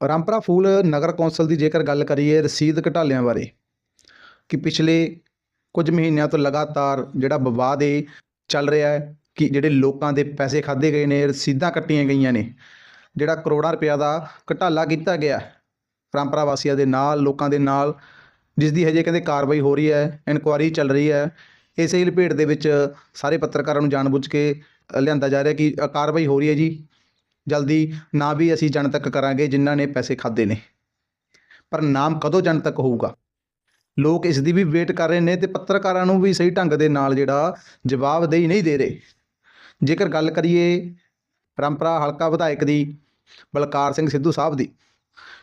ਰਾਮਪਰਾ ਫੂਲ ਨਗਰ council ਦੀ ਜੇਕਰ ਗੱਲ ਕਰੀਏ ਰਸੀਦ ਘਟਾਲਿਆਂ ਬਾਰੇ, ਕਿ ਪਿਛਲੇ ਕੁਝ ਮਹੀਨਿਆਂ ਤੋਂ ਲਗਾਤਾਰ ਜਿਹੜਾ ਵਿਵਾਦ ਇਹ ਚੱਲ ਰਿਹਾ ਹੈ ਕਿ ਜਿਹੜੇ ਲੋਕਾਂ ਦੇ ਪੈਸੇ ਖਾਦੇ ਗਏ ਨੇ, ਰਸੀਦਾਂ ਕੱਟੀਆਂ ਗਈਆਂ ਨੇ, ਜਿਹੜਾ ਕਰੋੜਾਂ ਰੁਪਇਆ ਦਾ ਘਟਾਲਾ ਕੀਤਾ ਗਿਆ ਰਾਮਪਰਾ ਵਾਸੀਆਂ ਦੇ ਨਾਲ, ਲੋਕਾਂ ਦੇ ਨਾਲ, ਜਿਸ ਦੀ ਹਜੇ ਕਹਿੰਦੇ ਕਾਰਵਾਈ ਹੋ ਰਹੀ ਹੈ, ਇਨਕੁਆਰੀ ਚੱਲ ਰਹੀ ਹੈ, ਇਸੇ ਹੀ ਲਪੇਟ ਦੇ ਵਿੱਚ ਸਾਰੇ ਪੱਤਰਕਾਰਾਂ ਨੂੰ ਜਾਣਬੁੱਝ ਕੇ ਲਿਆਂਦਾ ਜਾ ਰਿਹਾ ਕਿ ਕਾਰਵਾਈ ਹੋ ਰਹੀ ਹੈ ਜੀ। ਜਲਦੀ ਨਾ ਵੀ ਅਸੀਂ ਜਨਤਕ ਕਰਾਂਗੇ ਜਿਨ੍ਹਾਂ ਨੇ ਪੈਸੇ ਖਾਦੇ ਨੇ। ਪਰ ਨਾਮ ਕਦੋਂ ਜਨਤਕ ਹੋਊਗਾ? ਲੋਕ ਇਸ ਦੀ ਵੀ ਵੇਟ ਕਰ ਰਹੇ ਨੇ ਤੇ ਪੱਤਰਕਾਰਾਂ ਨੂੰ ਵੀ ਸਹੀ ਢੰਗ ਦੇ ਨਾਲ ਜਿਹੜਾ ਜਵਾਬਦੇਹੀ ਨਹੀਂ ਦੇ ਰਹੇ। ਜੇਕਰ ਗੱਲ ਕਰੀਏ ਪਰੰਪਰਾ ਹਲਕਾ ਵਿਧਾਇਕ ਦੀ, ਬਲਕਾਰ ਸਿੰਘ ਸਿੱਧੂ ਸਾਹਿਬ ਦੀ,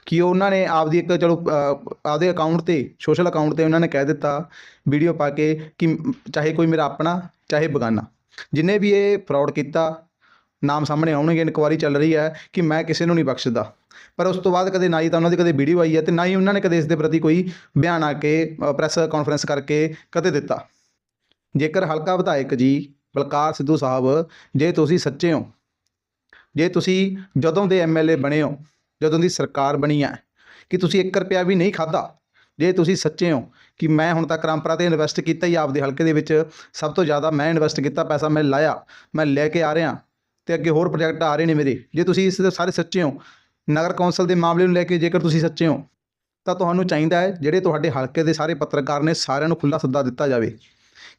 ਕਿ ਉਹਨਾਂ ਨੇ ਆਪਦੀ ਇੱਕ ਚਲੋ ਆਪਦੇ ਅਕਾਊਂਟ ਤੇ ਸੋਸ਼ਲ ਅਕਾਊਂਟ ਤੇ ਉਹਨਾਂ ਨੇ ਕਹਿ ਦਿੱਤਾ ਵੀਡੀਓ ਪਾ ਕੇ ਕਿ ਚਾਹੇ ਕੋਈ ਮੇਰਾ ਆਪਣਾ, ਚਾਹੇ ਬਗਾਨਾ। ਜਿਨੇ ਵੀ ਇਹ ਫਰਾਡ ਕੀਤਾ ਨਾਮ ਸਾਹਮਣੇ ਆਉਣਗੇ, ਇਨਕੁਆਰੀ ਚੱਲ ਰਹੀ ਹੈ ਕਿ ਮੈਂ ਕਿਸੇ ਨੂੰ ਨਹੀਂ ਬਖਸ਼ਦਾ। ਪਰ ਉਸ ਤੋਂ ਬਾਅਦ ਕਦੇ ਨਾ ਹੀ ਤਾਂ ਉਹਨਾਂ ਦੀ ਕਦੇ ਵੀਡੀਓ ਆਈ ਹੈ ਤੇ ਨਾ ਹੀ ਉਹਨਾਂ ਨੇ ਕਦੇ ਇਸ ਦੇ ਪ੍ਰਤੀ ਕੋਈ ਬਿਆਨ ਆ ਕੇ ਪ੍ਰੈਸ ਕਾਨਫਰੰਸ ਕਰਕੇ ਕਦੇ ਦਿੱਤਾ। ਜੇਕਰ ਹਲਕਾ ਵਿਧਾਇਕ ਜੀ, ਬਲਕਾਰ ਸਿੱਧੂ ਸਾਹਿਬ, ਜੇ ਤੁਸੀਂ ਸੱਚੇ ਹੋ, ਜੇ ਤੁਸੀਂ ਜਦੋਂ ਦੇ ਐਮਐਲਏ ਬਣੇ ਹੋ, ਜਦੋਂ ਦੀ ਸਰਕਾਰ ਬਣੀ ਹੈ, ਕਿ ਤੁਸੀਂ 1 ਰੁਪਿਆ ਵੀ ਨਹੀਂ ਖਾਦਾ ਜੇ ਤੁਸੀਂ ਸੱਚੇ ਹੋ ਕਿ ਮੈਂ ਹੁਣ ਤੱਕ ਰਾਮਪੁਰਾ ਤੇ ਇਨਵੈਸਟ ਕੀਤਾ ਹੀ ਆਪਦੇ ਹਲਕੇ ਦੇ ਵਿੱਚ, ਸਭ ਤੋਂ ਜ਼ਿਆਦਾ ਮੈਂ ਇਨਵੈਸਟ ਕੀਤਾ, ਪੈਸਾ ਮੈਂ ਲਾਇਆ, ਮੈਂ ਲੈ ਕੇ ਆ ਰਿਹਾ ਤੇ ਅੱਗੇ ਹੋਰ ਪ੍ਰੋਜੈਕਟ ਆ ਰਹੇ ਨੇ ਮੇਰੇ। ਜੇ ਤੁਸੀਂ ਇਸ ਦੇ ਸਾਰੇ ਸੱਚੇ ਹੋ, ਨਗਰ ਕੌਂਸਲ ਦੇ ਮਾਮਲੇ ਨੂੰ ਲੈ ਕੇ ਜੇਕਰ ਤੁਸੀਂ ਸੱਚੇ ਹੋ, ਤਾਂ ਤੁਹਾਨੂੰ ਚਾਹੀਦਾ ਹੈ ਜਿਹੜੇ ਤੁਹਾਡੇ ਹਲਕੇ ਦੇ ਸਾਰੇ ਪੱਤਰਕਾਰ ਨੇ ਸਾਰਿਆਂ ਨੂੰ ਖੁੱਲਾ ਸੱਦਾ ਦਿੱਤਾ ਜਾਵੇ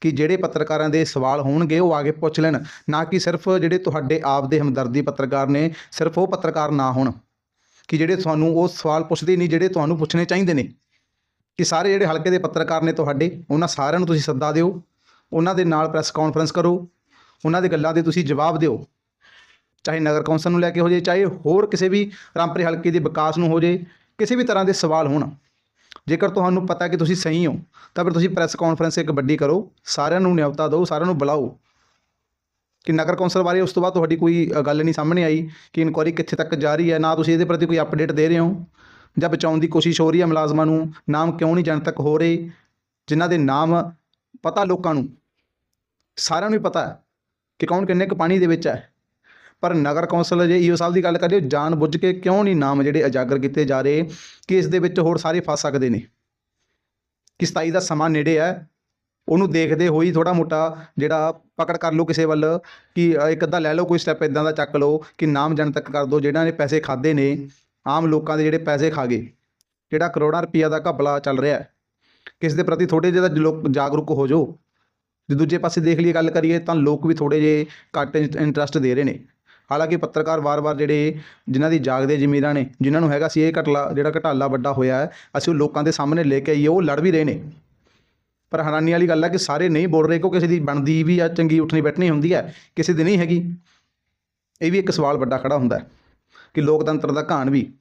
ਕਿ ਜਿਹੜੇ ਪੱਤਰਕਾਰਾਂ ਦੇ ਸਵਾਲ ਹੋਣਗੇ ਉਹ ਆ ਕੇ ਪੁੱਛ ਲੈਣ, ਨਾ ਕਿ ਸਿਰਫ ਜਿਹੜੇ ਤੁਹਾਡੇ ਆਪ ਦੇ ਹਮਦਰਦੀ ਪੱਤਰਕਾਰ ਨੇ, ਸਿਰਫ ਉਹ ਪੱਤਰਕਾਰ ਨਾ ਹੋਣ, ਕਿ ਜਿਹੜੇ ਤੁਹਾਨੂੰ ਉਹ ਸਵਾਲ ਪੁੱਛਦੇ ਨਹੀਂ, ਜਿਹੜੇ ਤੁਹਾਨੂੰ ਪੁੱਛਣੇ ਚਾਹੀਦੇ ਨੇ। ਕਿ ਸਾਰੇ ਜਿਹੜੇ ਹਲਕੇ ਦੇ ਪੱਤਰਕਾਰ ਨੇ ਤੁਹਾਡੇ, ਉਹਨਾਂ ਸਾਰਿਆਂ ਨੂੰ ਤੁਸੀਂ ਸੱਦਾ ਦਿਓ, ਉਹਨਾਂ ਦੇ ਨਾਲ ਪ੍ਰੈਸ ਕਾਨਫਰੰਸ ਕਰੋ, ਉਹਨਾਂ ਦੇ ਗੱਲਾਂ ਦੇ ਤੁਸੀਂ ਜਵਾਬ ਦਿਓ। ਚਾਹੇ ਨਗਰ ਕੌਂਸਲ ਨੂੰ ਲੈ ਕੇ ਹੋ ਜੇ, ਚਾਹੇ ਹੋਰ ਕਿਸੇ ਵੀ ਰਾਮਪੁਰੇ ਹਲਕੇ ਦੇ ਵਿਕਾਸ ਨੂੰ ਹੋ ਜੇ, ਕਿਸੇ ਵੀ ਤਰ੍ਹਾਂ ਦੇ ਸਵਾਲ ਹੋਣ। ਜੇਕਰ ਤੁਹਾਨੂੰ ਪਤਾ ਕਿ ਤੁਸੀਂ ਸਹੀ ਹੋ, ਤਾਂ ਫਿਰ ਤੁਸੀਂ ਪ੍ਰੈਸ ਕਾਨਫਰੰਸ ਇੱਕ ਵੱਡੀ ਕਰੋ, ਸਾਰਿਆਂ ਨੂੰ ਨਿਯਮਤਾ ਦਿਓ, ਸਾਰਿਆਂ ਨੂੰ ਬੁਲਾਓ। ਕਿ ਨਗਰ ਕੌਂਸਲ ਬਾਰੇ ਉਸ ਤੋਂ ਬਾਅਦ ਤੁਹਾਡੀ ਕੋਈ ਗੱਲ ਨਹੀਂ ਸਾਹਮਣੇ ਆਈ ਕਿ ਇਨਕੁਆਰੀ ਕਿੱਥੇ ਤੱਕ ਜਾ ਰਹੀ ਹੈ, ਨਾ ਤੁਸੀਂ ਇਹਦੇ ਪ੍ਰਤੀ ਕੋਈ ਅਪਡੇਟ ਦੇ ਰਹੇ ਹੋ, ਜਾਂ ਬਚਾਉਣ ਦੀ ਕੋਸ਼ਿਸ਼ ਹੋ ਰਹੀ ਹੈ ਮੁਲਾਜ਼ਮਾਂ ਨੂੰ, ਨਾਮ ਕਿਉਂ ਨਹੀਂ ਜਨਤਕ ਹੋ ਰਹੇ, ਜਿਨ੍ਹਾਂ ਦੇ ਨਾਮ ਪਤਾ ਲੋਕਾਂ ਨੂੰ। ਸਾਰਿਆਂ ਨੂੰ ਹੀ ਪਤਾ ਹੈ ਕਿ ਕੌਣ ਕਿੰਨੇ ਕੁ ਪਾਣੀ ਦੇ ਵਿੱਚ ਹੈ। ਪਰ ਨਗਰ ਕੌਂਸਲ ਜੇ ਈਓ ਸਾਹਿਬ ਦੀ ਗੱਲ ਕਰੀਏ ਜਾਣ ਬੁੱਝ ਕੇ ਕਿਉਂ ਨਹੀਂ ਨਾਮ ਜਿਹੜੇ ਉਜਾਗਰ ਕੀਤੇ ਜਾ ਰਹੇ, ਕਿ ਇਸ ਦੇ ਵਿੱਚ ਹੋਰ ਸਾਰੇ ਫਸ ਸਕਦੇ ਨੇ? ਕਿ 27 ਦਾ ਸਮਾਂ ਨੇੜੇ ਹੈ, ਉਹਨੂੰ ਦੇਖਦੇ ਹੋਈ ਥੋੜਾ ਮੋਟਾ ਜਿਹੜਾ ਪਕੜ ਕਰ ਲਓ ਕਿਸੇ ਵੱਲ, ਕਿ ਇੱਕ ਅੱਧਾ ਲੈ ਲਓ, ਕੋਈ ਸਟੈਪ ਇਦਾਂ ਦਾ ਚੱਕ ਲਓ, ਕਿ ਨਾਮ ਜਨਤਕ ਕਰ ਦਿਓ, ਜਿਹਨਾਂ ਨੇ ਪੈਸੇ ਖਾਦੇ ਨੇ, ਆਮ ਲੋਕਾਂ ਦੇ ਜਿਹੜੇ ਪੈਸੇ ਖਾ ਗਏ, ਜਿਹੜਾ ਕਰੋੜਾਂ ਰੁਪਈਆ ਦਾ ਘਪਲਾ ਚੱਲ ਰਿਹਾ ਹੈ ਕਿਸ ਦੇ ਪ੍ਰਤੀ ਥੋੜੇ ਜਿਹਾ ਲੋਕ ਜਾਗਰੂਕ ਹੋ ਜਾਓ। ਜੇ ਦੂਜੇ ਪਾਸੇ ਦੇਖ ਲਈਏ, ਗੱਲ ਕਰੀਏ, ਤਾਂ ਲੋਕ ਵੀ ਥੋੜੇ ਜਿਹੇ ਘੱਟ ਇੰਟਰਸਟ ਦੇ ਰਹੇ ਨੇ। ਹਾਲਾਂਕਿ ਪੱਤਰਕਾਰ ਵਾਰ-ਵਾਰ ਜਿਹੜੇ ਜਿਨ੍ਹਾਂ ਦੀ ਜਾਗਦੇ ਜ਼ਮੀਰਾਂ ਨੇ, ਜਿਨ੍ਹਾਂ ਨੂੰ ਹੈਗਾ ਸੀ ਇਹ ਘਟਲਾ, ਜਿਹੜਾ ਘਟਾਲਾ ਵੱਡਾ ਹੋਇਆ ਹੈ, ਅਸੀਂ ਉਹ ਲੋਕਾਂ ਦੇ ਸਾਹਮਣੇ ਲੈ ਕੇ ਆਈਏ, ਉਹ ਲੜ ਵੀ ਰਹੇ ਨੇ। ਪਰ ਹੈਰਾਨੀ ਵਾਲੀ ਗੱਲ ਹੈ ਕਿ ਸਾਰੇ ਨਹੀਂ ਬੋਲ ਰਹੇ ਕਿਉਂਕਿ ਕਿਸੇ ਦੀ ਬਣਦੀ ਵੀ ਆ, ਚੰਗੀ ਉੱਠਣੀ ਬੈਠਣੀ ਹੁੰਦੀ ਹੈ, ਕਿਸੇ ਦੀ ਨਹੀਂ ਹੈਗੀ। ਇਹ ਵੀ ਇੱਕ ਸਵਾਲ ਵੱਡਾ ਖੜਾ ਹੁੰਦਾ ਹੈ ਕਿ ਲੋਕਤੰਤਰ ਦਾ ਘਾਣ ਵੀ।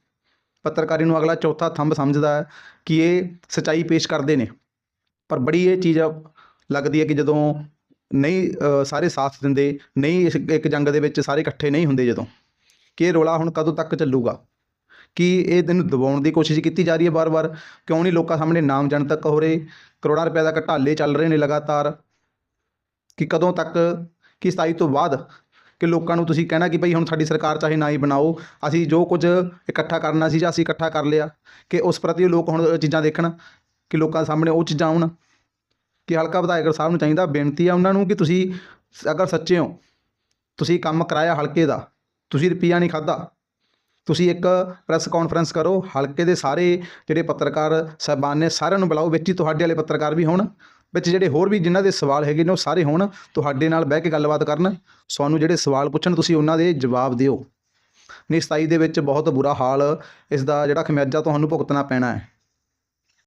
ਪੱਤਰਕਾਰੀ ਨੂੰ ਅਗਲਾ ਚੌਥਾ ਥੰਬ ਸਮਝਦਾ ਹੈ ਕਿ ਇਹ ਸਚਾਈ ਪੇਸ਼ ਕਰਦੇ ਨੇ। ਪਰ ਬੜੀ ਇਹ ਚੀਜ਼ ਲੱਗਦੀ ਹੈ ਕਿ ਜਦੋਂ ਨਹੀਂ ਸਾਰੇ ਸਾਥ ਦਿੰਦੇ, ਨਹੀਂ, ਇਸ ਇੱਕ ਜੰਗ ਦੇ ਵਿੱਚ ਸਾਰੇ ਇਕੱਠੇ ਨਹੀਂ ਹੁੰਦੇ ਜਦੋਂ। ਕਿ ਇਹ ਰੋਲਾ ਹੁਣ ਕਦੋਂ ਤੱਕ ਚੱਲੂਗਾ? ਕਿ ਇਹ ਦਿਨ ਦਬਾਉਣ ਦੀ ਕੋਸ਼ਿਸ਼ ਕੀਤੀ ਜਾ ਰਹੀ ਹੈ ਵਾਰ-ਵਾਰ? ਕਿਉਂ ਨਹੀਂ ਲੋਕਾਂ ਸਾਹਮਣੇ ਨਾਮ ਜਨ ਤੱਕ ਹੋ ਰਹੇ? ਕਰੋੜਾਂ ਰੁਪਏ ਦਾ ਘਟਾਲੇ ਚੱਲ ਰਹੇ ਨੇ ਲਗਾਤਾਰ। ਕਿ ਕਦੋਂ ਤੱਕ, ਕਿ 27 ਤੋਂ ਬਾਅਦ ਕਿ ਲੋਕਾਂ ਨੂੰ ਤੁਸੀਂ ਕਹਿਣਾ ਕਿ ਭਈ ਹੁਣ ਸਾਡੀ ਸਰਕਾਰ ਚਾਹੇ ਨਾ ਹੀ ਬਣਾਓ, ਅਸੀਂ ਜੋ ਕੁਝ ਇਕੱਠਾ ਕਰਨਾ ਸੀ ਜਾਂ ਅਸੀਂ ਇਕੱਠਾ ਕਰ ਲਿਆ, ਕਿ ਉਸ ਪ੍ਰਤੀ ਲੋਕ ਹੁਣ ਚੀਜ਼ਾਂ ਦੇਖਣ, ਕਿ ਲੋਕਾਂ ਸਾਹਮਣੇ ਉਹ ਚੀਜ਼ਾਂ ਆਉਣ। ਕਿ ਹਲਕਾ ਵਿਧਾਇਕ ਸਾਹਿਬ ਨੂੰ ਚਾਹੀਦਾ, ਬੇਨਤੀ ਆ ਉਹਨਾਂ ਨੂੰ ਕਿ ਤੁਸੀਂ ਅਗਰ ਸੱਚੇ ਹੋ, ਤੁਸੀਂ ਕੰਮ ਕਰਾਇਆ ਹਲਕੇ ਦਾ, ਤੁਸੀਂ ਰੁਪਈਆ ਨਹੀਂ ਖਾਦਾ ਤੁਸੀਂ ਇੱਕ ਪ੍ਰੈਸ ਕਾਨਫਰੰਸ ਕਰੋ, ਹਲਕੇ ਦੇ ਸਾਰੇ ਜਿਹੜੇ ਪੱਤਰਕਾਰ ਸਾਹਿਬਾਨ ਨੇ ਸਾਰਿਆਂ ਨੂੰ ਬੁਲਾਓ, ਵਿੱਚ ਹੀ ਤੁਹਾਡੇ ਵਾਲੇ ਪੱਤਰਕਾਰ ਵੀ ਹੋਣ, ਵਿੱਚ ਜਿਹੜੇ ਹੋਰ ਵੀ ਜਿਨ੍ਹਾਂ ਦੇ ਸਵਾਲ ਹੈਗੇ ਨੇ ਉਹ ਸਾਰੇ ਹੋਣ, ਤੁਹਾਡੇ ਨਾਲ ਬਹਿ ਕੇ ਗੱਲਬਾਤ ਕਰਨ, ਸਾਨੂੰ ਜਿਹੜੇ ਸਵਾਲ ਪੁੱਛਣ ਤੁਸੀਂ ਉਹਨਾਂ ਦੇ ਜਵਾਬ ਦਿਓ। ਨਹੀਂ 27 ਦੇ ਵਿੱਚ ਬਹੁਤ ਬੁਰਾ ਹਾਲ, ਇਸ ਦਾ ਜਿਹੜਾ ਖਮਿਆਜਾ ਤੁਹਾਨੂੰ ਭੁਗਤਣਾ ਪੈਣਾ ਹੈ।